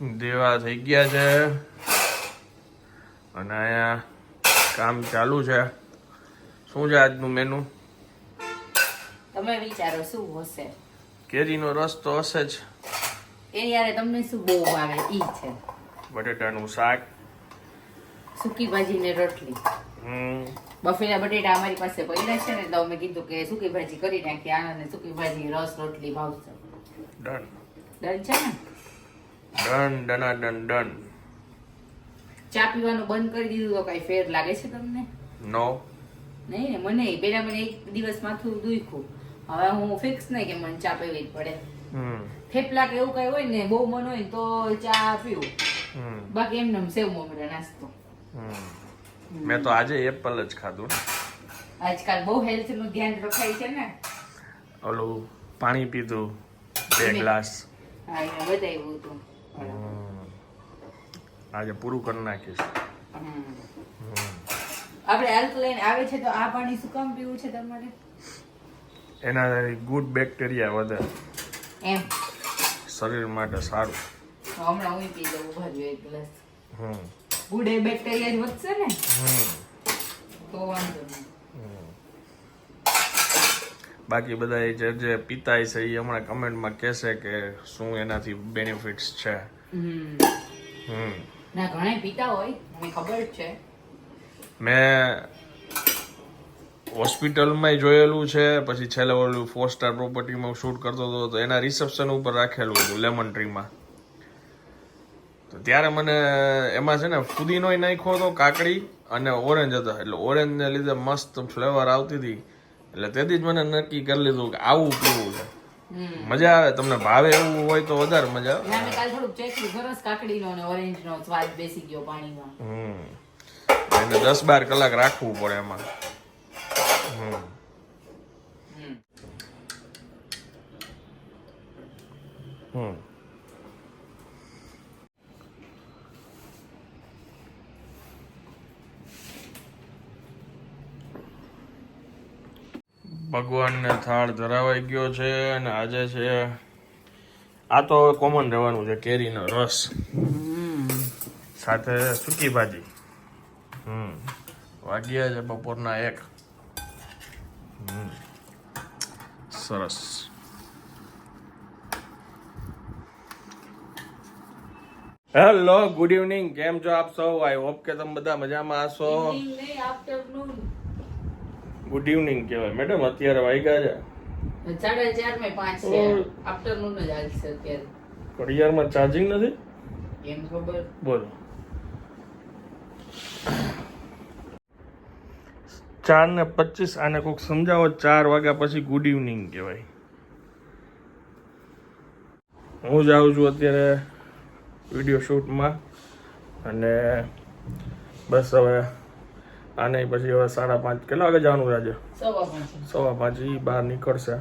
દેવા થઈ ગયા છે. અને અહીંયા કામ ચાલુ છે. શું છે આજનું મેનુ તમે વિચારો શું હશે? કેરીનો રસ તો હશે જ. એ યારે તમને શું બહુ ભાવે? ઈ છે. બટેટાનું શાક. સૂકી ભાજી ને રોટલી. હમ. બફેલા બટેટા અમારી પાસે પડ્યા છે ને તો અમે કીધું કે સૂકી ભાજી કરી નાખી આનંદ સૂકી ભાજી રસ રોટલી ભાવશે. ડન ડન છે ને? ડન ડના ડન ડન. ચા પીવાનું બંધ કરી દીધું તો કઈ ફેર લાગે છે તમને? નો. નહીં ને મને પેલા મને એક દિવસ માથું દુખ્યું. હવે હું ફિક્સ નહીં કે મને ચા પીવી જ પડે. થેપલા કે એવું કઈ હોય ને બહુ મન હોય તો ચા પીવું. બાકી એમને એમ સેવ મમરા નાસ્તો. હમ. મેં તો આજે એપલ જ ખાધું આજકાલ બહુ હેલ્થનું ધ્યાન રખાય છે ને. ઓલું પાણી પીધું બે ગ્લાસ. હા એને બતાવ્યું હતું. આજે પૂરું કરી નાખીશ. આપણે આલ્કલાઇન આવે છે તો આ પાણી શું કામ પીવું છે તમારે? એના ગુડ બેક્ટેરિયા વધે. એમ. શરીર માટે સારું. હમણાં હું પી લઉં ઊભા એક ગ્લાસ. હમ. ગુડ બેક્ટેરિયા જ વધશે ને? હમ. તો વાંધો નહીં. બાકી બધા જે જે પિતાય છે એ હમણાં કમેન્ટમાં કહેશે કે શું એનાથી બેનિફિટ્સ છે. હમ. ના ઘણા પીતા હોય મને ખબર છે. મેં હોસ્પિટલમાં જોયેલું છે પછી છેલ્લે ઓલું ફોર સ્ટાર પ્રોપર્ટીમાં શૂટ કરતો હતો તો એના રિસેપ્શન ઉપર રાખેલું હતું લેમન ટ્રીમાં તો ત્યારે મને એમાં છે ને ફુદીનોય નાખ્યો હતો કાકડી અને ઓરેન્જ હતા એટલે ઓરેન્જને લીધે મસ્ત ફ્લેવર આવતી હતી. એટલે તેથી જ મને નક્કી કરી લીધું કે આવું પીવું છે. મજા આવે તમને ભાવે એવું હોય તો વધારે મજા આવે. મેં કાલ થોડું ચેક સરસ કાકડીનો અને ઓરેન્જનો સ્વાદ બેસી ગયો પાણીમાં હમ. એને દસ બાર કલાક રાખવું પડે એમાં. હમ. હમ. ભગવાનને થાળ ધરાવાઈ ગયો છે અને આજે છે આ તો કોમન રહેવાનું છે કેરીનો રસ. સાથે સૂકી ભાજી. હમ. વાગ્યા છે બપોરના એક. સરસ. હેલો ગુડ ઇવનિંગ કેમ છો આપ સૌ? આઈ હોપ કે તમે બધા મજામાં હશો. ગુડ ઇવનિંગ કહેવાય. મેડમ અત્યારે વાગ્યા છે? સાડા ચાર મેં પાંચ છે. આફ્ટરનૂન જ હાલશે અત્યારે. ઘડિયાળમાં ચાર્જિંગ નથી? એમ ખબર. બોલો. ચાર ને પચીસ આને કોઈક સમજાવો ચાર વાગ્યા પછી ગુડ ઇવનિંગ કહેવાય. હું જાઉં છું અત્યારે વીડિયો શૂટમાં અને બસ હવે આને પછી હવે સાડા પાંચ કેટલા વાગે જવાનું રાજે આજે? સવા પાંચ. એ બહાર નીકળશે.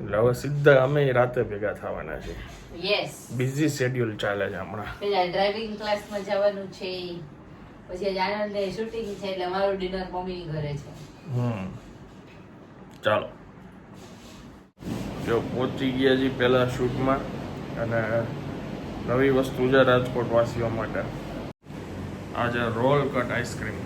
એટલે હવે સીધા અમે રાતે ભેગા થવાના છે યસ બિઝી શેડ્યુલ ચાલે છે હમણાં. પેલા ડ્રાઇવિંગ ક્લાસમાં જવાનું છે પછી આનંદને શૂટિંગ છે એટલે મારું ડિનર મમ્મી ઘરે છે. હમ. ચાલો. જો પહોંચી ગયા છીએ પહેલા શૂટમાં અને નવી વસ્તુ છે રાજકોટ વાસીઓ માટે. આજે રોલ કટ આઈસ્ક્રીમ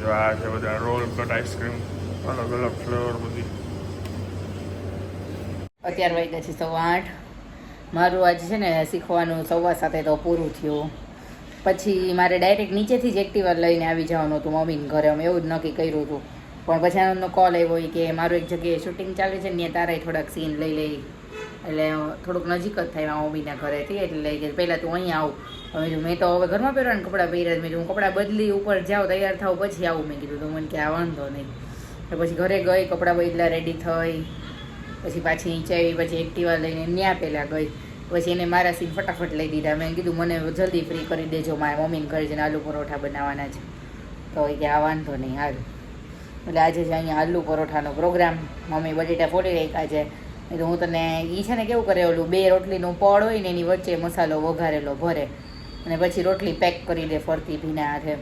જો આ છે બધા રોલ કટ આઈસ્ક્રીમ, અલગ અલગ ફ્લેવર બધી. અત્યાર વાગ્યા છે સવા આઠ. મારું આજે છે ને શીખવાનું સવા સાથે તો પૂરું થયું. પછી મારે ડાયરેક્ટ નીચેથી જ એક્ટિવા લઈને આવી જવાનું હતું મમ્મીને ઘરે. અમે એવું જ નક્કી કર્યું હતું. પણ પછી આનંદનો કોલ આવ્યો કે મારું એક જગ્યાએ શૂટિંગ ચાલે છે ને તારે થોડાક સીન લઈ લઈ. એટલે થોડુંક નજીક જ થાય મમ્મીના ઘરેથી. એટલે લઈ ગઈ પહેલાં તું અહીંયા આવું. હવે જો મેં તો હવે ઘરમાં પહેરવાના કપડાં પહેર્યા. મેં હું કપડાં બદલી ઉપર જાઉં, તૈયાર થાવ પછી આવું. મેં કીધું તો મને કે વાંધો નહીં. પછી ઘરે ગઈ, કપડાં બદલા રેડી થઈ. પછી પાછી નીચે પછી એક્ટિવા લઈને ન્યા પહેલાં ગઈ. પછી એને મારા સીન ફટાફટ લઈ દીધા. મેં કીધું, મને જલ્દી ફ્રી કરી દેજો, મારા મમ્મીને ઘરે જઈને આલુ પરોઠા બનાવવાના છે. તો એ કે, આ વાંધો નહીં, હાલ. એટલે આજે છે અહીંયા આલુ પરોઠાનો પ્રોગ્રામ મમ્મી બટેટા ફોડી રાખ્યા છે. એટલે હું તને એ છે ને કેવું કરે, ઓલું બે રોટલીનું પડ હોય ને એની વચ્ચે મસાલો વઘારેલો ભરે. અને પછી રોટલી પેક કરી દે ફરતી ભીના હાથે.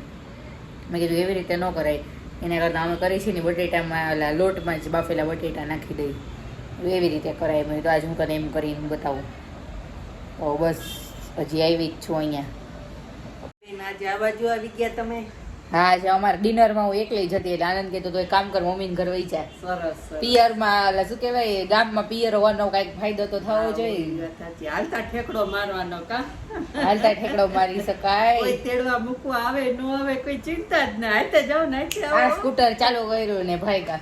મેં કીધું, એવી રીતે ન કરાય. એના કરતાં અમે કરી છીએ ને બટેટામાં ઓલા લોટમાં જ બાફેલા બટેટા નાખી દઈ. એવી રીતે કરાય. મેં તો આજ હું તને એમ કરીને બતાવું. તો બસ, હજી આવી જ છું અહીંયા. આજે આ બાજુ આવી ગયા તમે? હા જે અમારે ડિનરમાં હું એકલી જતી એટલે આનંદ કહેતો તો એક કામ કર મમ્મીને ઘર વહી જાય સરસ. પિયરમાં એટલે શું કહેવાય ગામમાં પિયર હોવાનો કાંઈક ફાયદો તો થવો જોઈએ. એ. હાલતા ઠેકડો મારવાનો કા? હાલતા ઠેકડો મારી કોઈ તેડવા મૂકવા આવે નો આવે કોઈ ચિંતા જ ના. હાલતા જાઓ ને આ સ્કૂટર ચાલુ કર્યું ને ભાઈ કા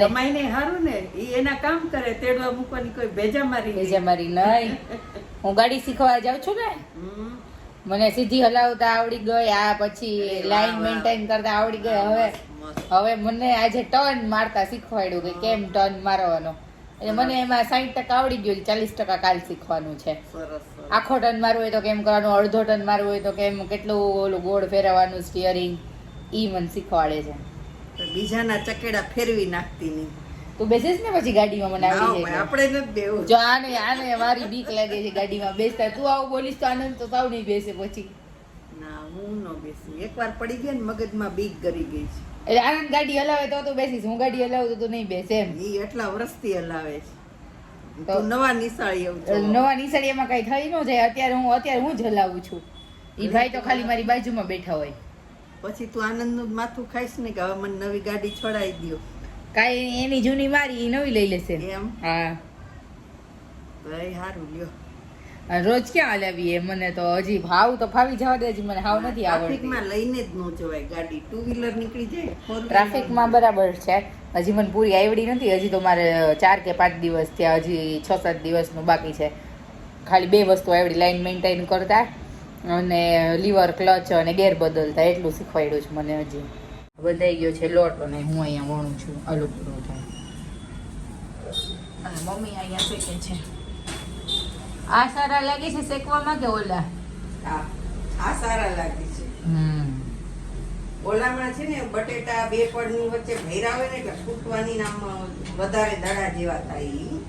જમાઈને હારું ને એ એના કામ કરે તેડવા મૂકવાની કોઈ ભેજા મારી કે જે મારી નહીં. હું ગાડી શીખવા જાઉં છું ને. મને સીધી હલાવતા આવડી ગઈ આ પછી લાઈન મેન્ટેન કરતા આવડી ગઈ. હવે હવે મને આજે ટર્ન મારતા શીખવાડ્યું કે કેમ ટર્ન મારવાનો. એટલે મને એમાં સાઠ ટકા આવડી ગયું ચાલીસ ટકા કાલ શીખવાનું છે. આખો ટર્ન મારવું હોય તો કેમ કરવાનું અડધો ટર્ન મારવું હોય તો કેમ કેટલું ઓલું ગોળ ફેરવવાનું સ્ટિયરિંગ ઈ મને શીખવાડે છે. બીજાના ચકેડા ફેરવી નાખતી નહીં. તું બેસીસ ને પછી ગાડીમાં મને આવી જાય આપણે નથી બેવું જો આને આને મારી બીક લાગે છે ગાડીમાં બેસતા. તું આવું બોલીશ તો આનંદ તો તાવ નહીં બેસે પછી. ના હું ન બેસી. એકવાર પડી ગયા ને મગજમાં બીક કરી ગઈ છે. એટલે આનંદ ગાડી હલાવે તો તું બેસીશ. હું ગાડી હલાવું તો તું નહીં બેસે એમ. એ એટલા વર્ષથી હલાવે છે. તો- નવા નિશાળી છો. નવા નિશાળીમાં કઈ થઈ ન જાય. અત્યારે હું અત્યારે હું જ હલાવું છું. એ ભાઈ તો ખાલી મારી બાજુમાં બેઠા હોય. પછી તું આનંદનું માથું ખાઈશ ને કે હવે મને નવી ગાડી છોડાઈ દ્યો. કાંઈ એની જૂની મારી એ નવી લઈ લેશે. એમ? હા. લ્યો. રોજ ક્યાં હલાવીએ મને તો હજી ભાવ તો ફાવી જવા દે હજી મને હાવ નથી આવડતી. ટ્રાફિકમાં લઈને જ ન જવાય ગાડી. ટુ વ્હીલર નીકળી જાય ટ્રાફિકમાં બરાબર છે. હજી મને પૂરી આવડી નથી હજી તો મારે ચાર કે પાંચ દિવસ થયા હજી છ સાત દિવસનું બાકી છે. ખાલી બે વસ્તુ આવડી લાઈન મેન્ટેન કરતા અને લીવર ક્લચ અને ગેર બદલતા એટલું શીખવાડ્યું છે મને હજી. બધાઈ ગયો છે લોટ અને હું અહીંયા વણું છું આલુ પરોઠા અને મમ્મી અહીંયા શેકે છે. આ સારા લાગે છે શેકવામાં કે ઓલા? હા આ સારા લાગે છે. હમ. ઓલામાં છે ને બટેટા બે પડની વચ્ચે ભૈરા હોય ને એટલે ફૂટવાની નામ વધારે દડા જેવા થાય.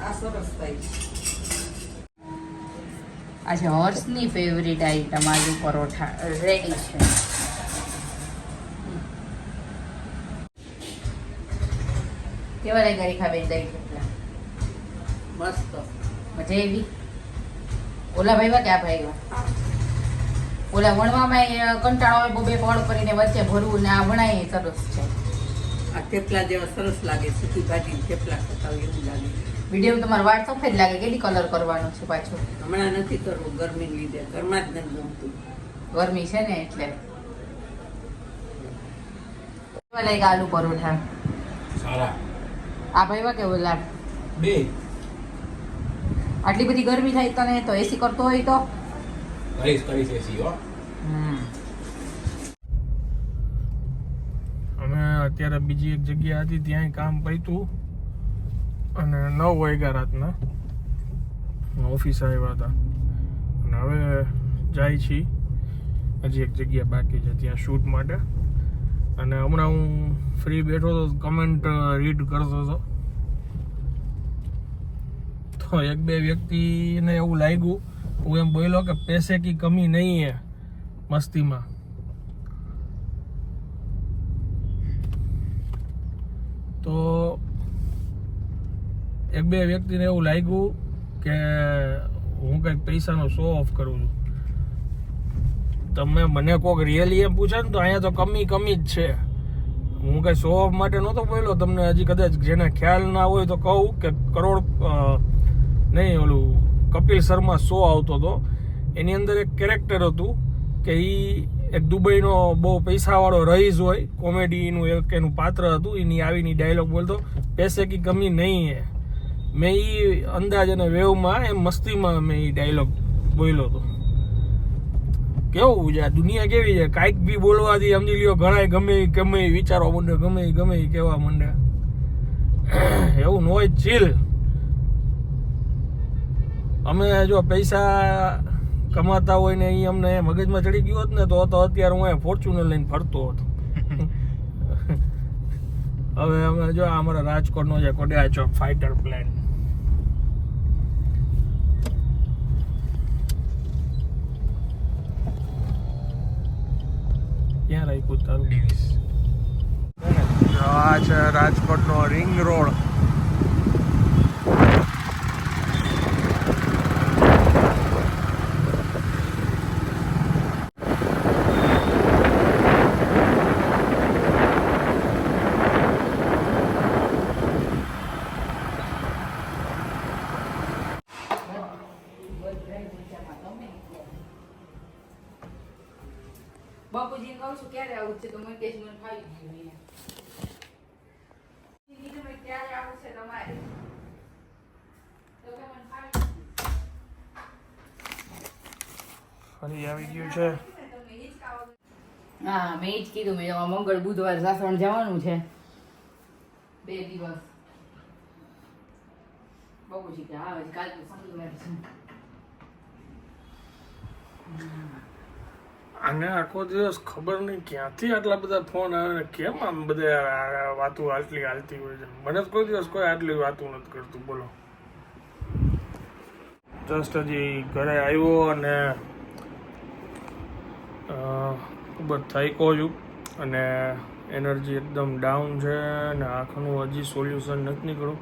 આ સરસ થાય આ છે હોર્સની favourite item aloo paratha ready છે. કેવા લાગ્યા રેખાબેન દહીં થેપલા મસ્ત. મજા આવી? ઓલા ભાઈવા કે આ ભાઈવા? ઓલા વણવામાં કંટાળો આવે બબે પડ કરીને વચ્ચે ભરવું ને આ વણાય સરસ છે. આ થેપલા જેવા સરસ લાગે સૂકી ભાજી થેપલા ખાતા એવું લાગે. વીડિયો તમારો વાળ સફેદ લાગે કેટલી કલર કરવાનો છે પાછો? હમણાં નથી કરવો ગરમીને લીધે. ઘરમાં જ નથી ગમતું. ગરમી છે ને એટલે. કેવા લાગ્યા આલુ પરોઠા? સારા. આ ભાઈવા કેવો ઓલા બે. આટલી બધી ગરમી થાય તને તો એસી કરતો હોય તો? કરીશ કરીશ એસી હો. અમે અત્યારે બીજી એક જગ્યા હતી ત્યાં કામ પૈતું અને નવ વાગ્યા રાતના ઓફિસ આવ્યા હતા. અને હવે જાય છીએ હજી એક જગ્યા બાકી છે ત્યાં શૂટ માટે. અને હમણાં હું ફ્રી બેઠો તો કમેન્ટ રીડ કરતો હતો. તો એક બે વ્યક્તિને એવું લાગ્યું, હું એમ બોલ્યો કે પૈસે કી કમી નહીં હે મસ્તીમાં. તો એક બે વ્યક્તિને એવું લાગ્યું કે હું કંઈક પૈસાનો શો ઓફ કરું છું. તમે મને કોઈક રિયલી એમ પૂછે ને તો અહીંયા તો કમી કમી જ છે. હું કઈ શો ઓફ માટે નહોતો બોલ્યો, તમને હજી કદાચ જેને ખ્યાલ ના હોય તો કહું કે કરોડ નહીં, ઓલું કપિલ શર્મા શો આવતો હતો. એની અંદર એક કેરેક્ટર હતું કે એ એક દુબઈનો બહુ પૈસાવાળો રહીશ હોય કોમેડીનું એક એનું પાત્ર હતું, એની આવીની ડાયલોગ બોલતો, પૈસે કી કમી નહીં હે. મેં એ અંદાજ અને વેવમાં એમ મસ્તીમાં મેં એ ડાયલોગ બોલ્યો હતો. કેવું છે? આ દુનિયા કેવી છે? કાંઈક બી બોલવાથી સમજી લ્યો ઘણા ગમે ગમે વિચારવા માંડે, ગમે ગમે કહેવા માંડે. એવું ન ચીલ અમે જો પૈસા કમાતા હોય ને એ અમને મગજમાં ચડી ગયું હોત ને તો તો અત્યારે હું એ ફોર્ચ્યુનર લઈને ફરતો હતો. હવે અમે જો અમારા રાજકોટનો છે કોડિયા ચોક ફાઇટર પ્લેન ક્યાં રાખ્યું તારું? આ છે રાજકોટનો રિંગ રોડ બાપુજીને કહું છું ક્યારે આવું તો મને ફાવી ગયું. કીધું મેં ક્યારે આવું છે તમારે? તો કે મને ફાવી ગયું. ફરી આવી ગયું છે. હા મેં જ કીધું મેં મંગળ બુધવાર સાસણ જવાનું છે. બે દિવસ. બહુ કે હા હજી કાલ તો શનિવાર છે. આને આખો દિવસ ખબર નહીં ક્યાંથી આટલા બધા ફોન આવે ને કેમ આમ બધા વાતો આટલી હાલતી હોય છે? મને કોઈ દિવસ કોઈ આટલી વાતો નથી કરતું. બોલો. જસ્ટ હજી ઘરે આવ્યો અને ખૂબ જ થાક્યો છું અને એનર્જી એકદમ ડાઉન છે અને આંખનું હજી સોલ્યુશન નથી નીકળ્યું.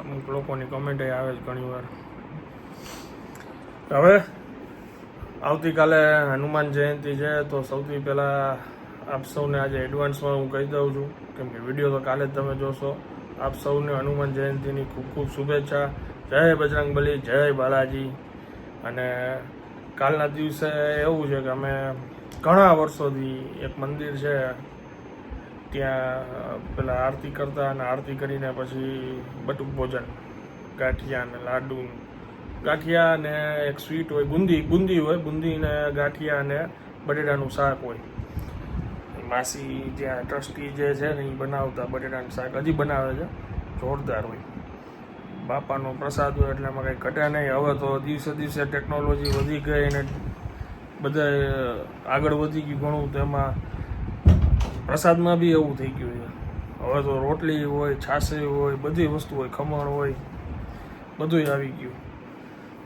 અમુક લોકોની કમેન્ટ આવે છે ઘણી વાર હવે આવતીકાલે હનુમાન જયંતિ છે, તો સૌથી પહેલાં આપ સૌને આજે એડવાન્સમાં હું કહી દઉં છું, કેમ કે વીડિયો તો કાલે જ તમે જોશો. આપ સૌને હનુમાન જયંતિની ખૂબ ખૂબ શુભેચ્છા. જય બજરંગબલી જય બાલાજી. અને કાલના દિવસે એવું છે કે અમે ઘણા વર્ષોથી એક મંદિર છે, ત્યાં પેલા આરતી કરતા અને આરતી કરીને પછી બટુક ભોજન, ગાંઠિયા અને લાડુ ગાંઠિયા ને એક સ્વીટ હોય, બુંદી બુંદી હોય, બુંદી ને ગાંઠિયા અને બટેટાનું શાક હોય. માસી જ્યાં ટ્રસ્ટી જે છે ને એ બનાવતા બટેટાનું શાક. હજી બનાવે છે. જોરદાર હોય. બાપાનો પ્રસાદ હોય એટલે એમાં કંઈ ઘટે નહીં. હવે તો દિવસે દિવસે ટેકનોલોજી વધી ગઈ અને બધા આગળ વધી ગયું ઘણું, તો એમાં પ્રસાદમાં બી એવું થઈ ગયું છે. હવે તો રોટલી હોય છાસી હોય, બધી વસ્તુ હોય, ખમણ હોય બધું આવી ગયું.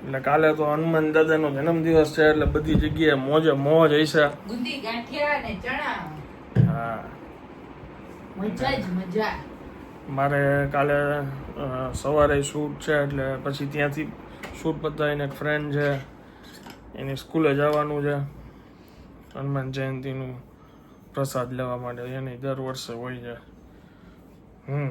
એટલે કાલે તો હનુમાન દાદાનો જન્મદિવસ છે એટલે બધી જગ્યાએ મોજે મોજ હશે ગુંદી ગાંઠિયા અને ચણા. હા. મજા જ મજા. મારે કાલે સવારે શૂટ છે એટલે પછી ત્યાંથી શૂટ પતાવીને એક ફ્રેન્ડ છે. એની સ્કૂલે જવાનું છે. હનુમાન જયંતિનું પ્રસાદ લેવા માટે. એની દર વર્ષે હોય છે. હમ.